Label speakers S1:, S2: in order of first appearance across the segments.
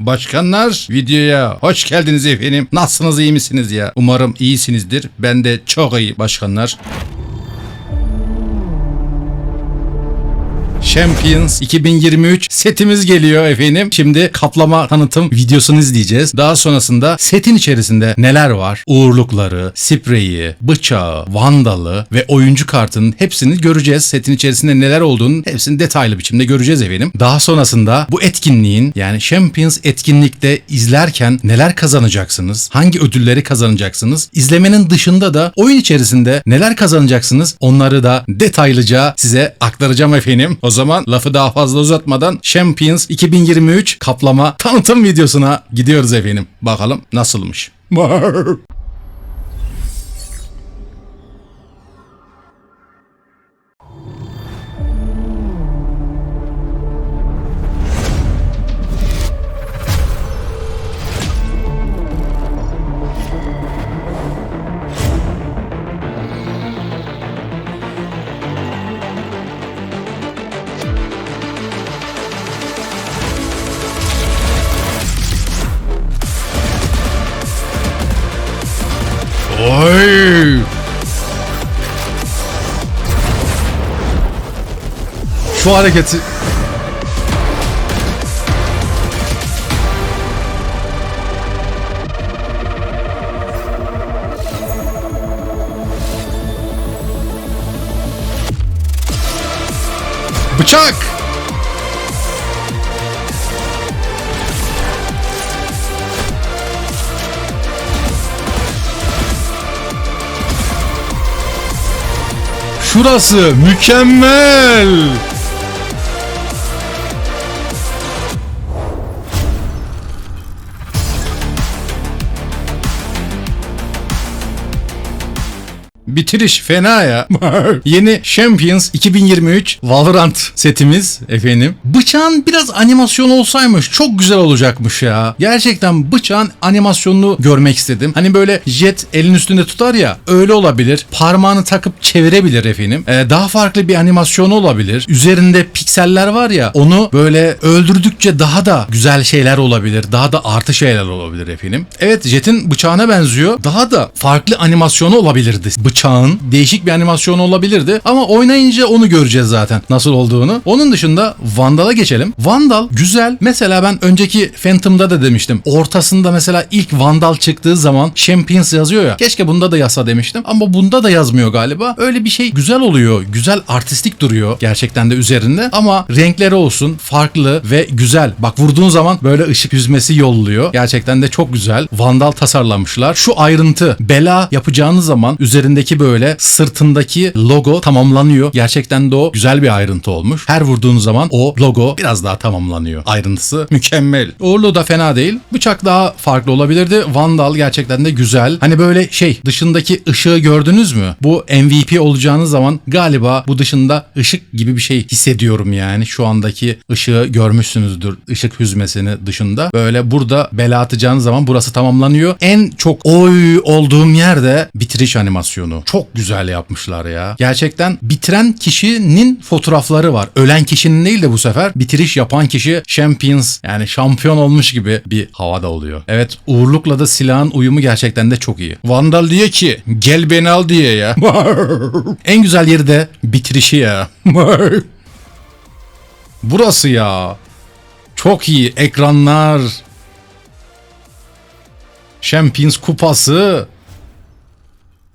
S1: Başkanlar videoya hoş geldiniz efendim. Nasılsınız iyi misiniz ya? Umarım iyisinizdir. Ben de çok iyi başkanlar. Champions 2023 setimiz geliyor efendim. Şimdi kaplama tanıtım videosunu izleyeceğiz. Daha sonrasında setin içerisinde neler var? Uğurlukları, spreyi, bıçağı, vandalı ve oyuncu kartının hepsini göreceğiz. Setin içerisinde neler olduğunu hepsini detaylı biçimde göreceğiz efendim. Daha sonrasında bu etkinliğin yani Champions etkinlikte izlerken neler kazanacaksınız? Hangi ödülleri kazanacaksınız? İzlemenin dışında da oyun içerisinde neler kazanacaksınız? Onları da detaylıca size aktaracağım efendim. O zaman lafı daha fazla uzatmadan Champions 2023 kaplama tanıtım videosuna gidiyoruz efendim. Bakalım nasılmış. Oy! Şu hareketi Bıçak! Şurası mükemmel. Bitiriş fena ya. Yeni Champions 2023 Valorant setimiz efendim. Bıçağın biraz animasyon olsaymış çok güzel olacakmış ya. Gerçekten bıçağın animasyonunu görmek istedim. Hani böyle jet elin üstünde tutar ya öyle olabilir. Parmağını takıp çevirebilir efendim. Ee, daha farklı bir animasyonu olabilir. Üzerinde pikseller var ya onu böyle öldürdükçe daha da güzel şeyler olabilir. Daha da artı şeyler olabilir efendim. Evet jetin bıçağına benziyor. Daha da farklı animasyonu olabilirdi. Bıçağın değişik bir animasyonu olabilirdi. Ama oynayınca onu göreceğiz zaten nasıl olduğunu. Onun dışında Vandal'a geçelim. Vandal güzel. Mesela ben önceki Phantom'da da demiştim. Ortasında mesela ilk Vandal çıktığı zaman Champions yazıyor ya. Keşke bunda da yazsa demiştim. Ama bunda da yazmıyor galiba. Öyle bir şey güzel oluyor. Güzel artistik duruyor gerçekten de üzerinde. Ama renkleri olsun farklı ve güzel. Bak vurduğun zaman böyle ışık yüzmesi yolluyor. Gerçekten de çok güzel. Vandal tasarlamışlar. Şu ayrıntı bela yapacağınız zaman üzerindeki böyle sırtındaki logo tamamlanıyor. Gerçekten de o güzel bir ayrıntı olmuş. Her vurduğunuz zaman o logo biraz daha tamamlanıyor. Ayrıntısı mükemmel. Uğurlu da fena değil. Bıçak daha farklı olabilirdi. Vandal gerçekten de güzel. Hani böyle şey dışındaki ışığı gördünüz mü? Bu MVP olacağınız zaman galiba bu dışında ışık gibi bir şey hissediyorum yani. Şu andaki ışığı görmüşsünüzdür. ışık hüzmesini dışında. Böyle burada bela atacağınız zaman burası tamamlanıyor. En çok oy olduğum yerde bitiriş animasyonu. Çok güzel yapmışlar ya. Gerçekten bitiren kişinin fotoğrafları var. Ölen kişinin değil de bu sefer bitiriş yapan kişi champions yani şampiyon olmuş gibi bir havada oluyor. Evet uğurlukla da silahın uyumu gerçekten de çok iyi. Vandal diye ki gel beni al diye ya. en güzel yeri de bitirişi ya. Burası ya. Çok iyi ekranlar. Champions kupası.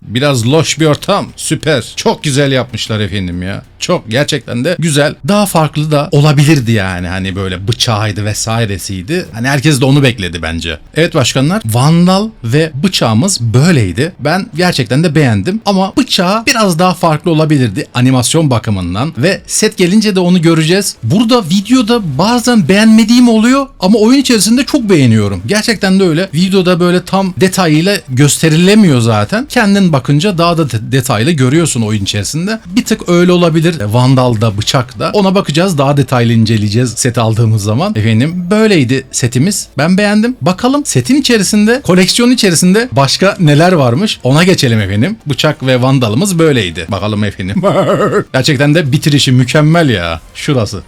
S1: Biraz loş bir ortam. Süper. Çok güzel yapmışlar efendim ya. Çok gerçekten de güzel. Daha farklı da olabilirdi yani. Hani böyle bıçağıydı vesairesiydi. Hani herkes de onu bekledi bence. Evet başkanlar. Vandal ve bıçağımız böyleydi. Ben gerçekten de beğendim. Ama bıçağı biraz daha farklı olabilirdi animasyon bakımından. Ve set gelince de onu göreceğiz. Burada videoda bazen beğenmediğim oluyor ama oyun içerisinde çok beğeniyorum. Gerçekten de öyle. Videoda böyle tam detayıyla gösterilemiyor zaten. Kendin bakınca daha da de- detaylı görüyorsun oyun içerisinde. Bir tık öyle olabilir. Vandal'da, bıçakta. Ona bakacağız. Daha detaylı inceleyeceğiz set aldığımız zaman. Efendim böyleydi setimiz. Ben beğendim. Bakalım setin içerisinde, koleksiyon içerisinde başka neler varmış? Ona geçelim efendim. Bıçak ve Vandal'ımız böyleydi. Bakalım efendim. Gerçekten de bitirişi mükemmel ya. Şurası.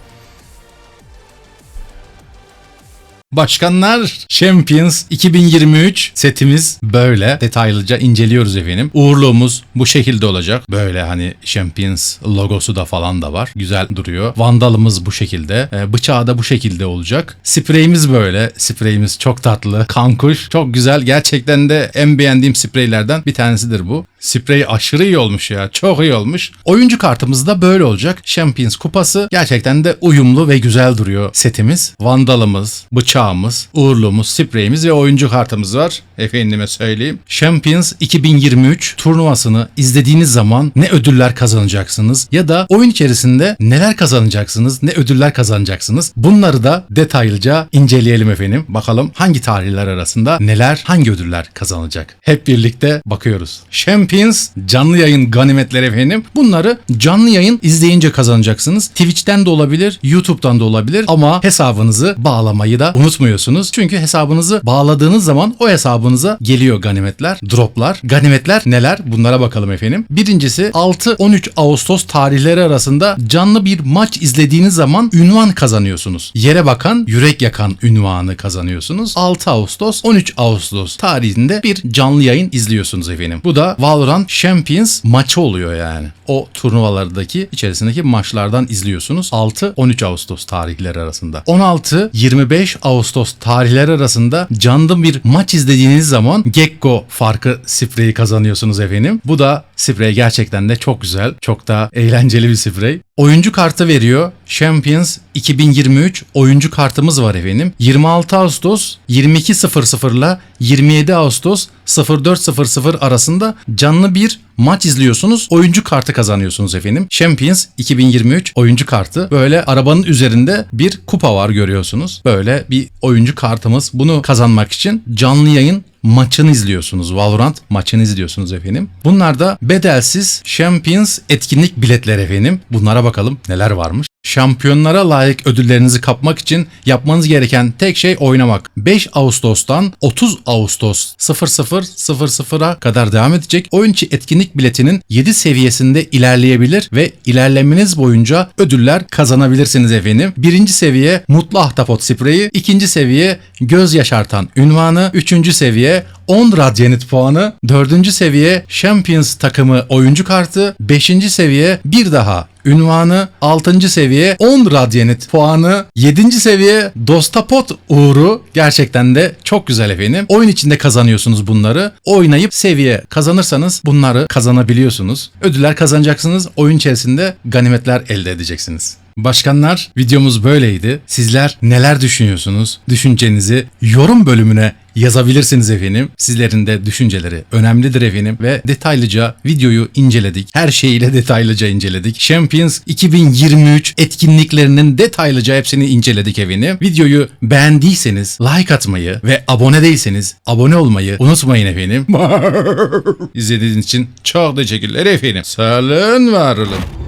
S1: Başkanlar Champions 2023 setimiz böyle detaylıca inceliyoruz efendim. Uğurluğumuz bu şekilde olacak. Böyle hani Champions logosu da falan da var. Güzel duruyor. Vandalımız bu şekilde. E, bıçağı da bu şekilde olacak. Spreyimiz böyle. Spreyimiz çok tatlı. Kankuş. Çok güzel. Gerçekten de en beğendiğim spreylerden bir tanesidir bu. Sprey aşırı iyi olmuş ya. Çok iyi olmuş. Oyuncu kartımız da böyle olacak. Champions kupası gerçekten de uyumlu ve güzel duruyor setimiz. Vandalımız, bıçağımız, uğurluğumuz, spreyimiz ve oyuncu kartımız var. Efendime söyleyeyim. Champions 2023 turnuvasını izlediğiniz zaman ne ödüller kazanacaksınız ya da oyun içerisinde neler kazanacaksınız, ne ödüller kazanacaksınız. Bunları da detaylıca inceleyelim efendim. Bakalım hangi tarihler arasında neler, hangi ödüller kazanacak. Hep birlikte bakıyoruz. Champions canlı yayın ganimetleri efendim. Bunları canlı yayın izleyince kazanacaksınız. Twitch'ten de olabilir, YouTube'dan da olabilir ama hesabınızı bağlamayı da unutmuyorsunuz. Çünkü hesabınızı bağladığınız zaman o hesabınıza geliyor ganimetler, droplar. Ganimetler neler? Bunlara bakalım efendim. Birincisi 6-13 Ağustos tarihleri arasında canlı bir maç izlediğiniz zaman ünvan kazanıyorsunuz. Yere bakan, yürek yakan ünvanı kazanıyorsunuz. 6 Ağustos, 13 Ağustos tarihinde bir canlı yayın izliyorsunuz efendim. Bu da Valorant Champions maçı oluyor yani. O turnuvalardaki içerisindeki maçlardan izliyorsunuz. 6-13 Ağustos tarihleri arasında. 16-25 Ağustos tarihleri arasında canlı bir maç izlediğiniz zaman Gekko farkı spreyi kazanıyorsunuz efendim. Bu da sprey gerçekten de çok güzel. Çok da eğlenceli bir sprey. Oyuncu kartı veriyor. Champions 2023 oyuncu kartımız var efendim. 26 Ağustos 22.00 ile 27 Ağustos 04.00 arasında canlı bir maç izliyorsunuz. Oyuncu kartı kazanıyorsunuz efendim. Champions 2023 oyuncu kartı. Böyle arabanın üzerinde bir kupa var görüyorsunuz. Böyle bir oyuncu kartımız. Bunu kazanmak için canlı yayın maçını izliyorsunuz. Valorant maçını izliyorsunuz efendim. Bunlar da bedelsiz Champions etkinlik biletleri efendim. Bunlara bakalım neler varmış. Şampiyonlara layık ödüllerinizi kapmak için yapmanız gereken tek şey oynamak. 5 Ağustos'tan 30 Ağustos 00.00'a kadar devam edecek. Oyun içi etkinlik biletinin 7 seviyesinde ilerleyebilir ve ilerlemeniz boyunca ödüller kazanabilirsiniz efendim. Birinci seviye Mutlu Ahtapot Spreyi, ikinci seviye Göz Yaşartan Ünvanı, üçüncü seviye 10 Radyanit puanı, dördüncü seviye Champions takımı oyuncu kartı, beşinci seviye bir daha ünvanı, 6. seviye 10 Radyanit puanı, 7. seviye Dostapot uğuru gerçekten de çok güzel efendim. Oyun içinde kazanıyorsunuz bunları. Oynayıp seviye kazanırsanız bunları kazanabiliyorsunuz. Ödüller kazanacaksınız. Oyun içerisinde ganimetler elde edeceksiniz. Başkanlar videomuz böyleydi. Sizler neler düşünüyorsunuz? Düşüncenizi yorum bölümüne yazabilirsiniz efendim. Sizlerin de düşünceleri önemlidir efendim ve detaylıca videoyu inceledik. Her şeyiyle detaylıca inceledik. Champions 2023 etkinliklerinin detaylıca hepsini inceledik efendim. Videoyu beğendiyseniz like atmayı ve abone değilseniz abone olmayı unutmayın efendim. İzlediğiniz için çok teşekkürler efendim. Sağ olun, var olun.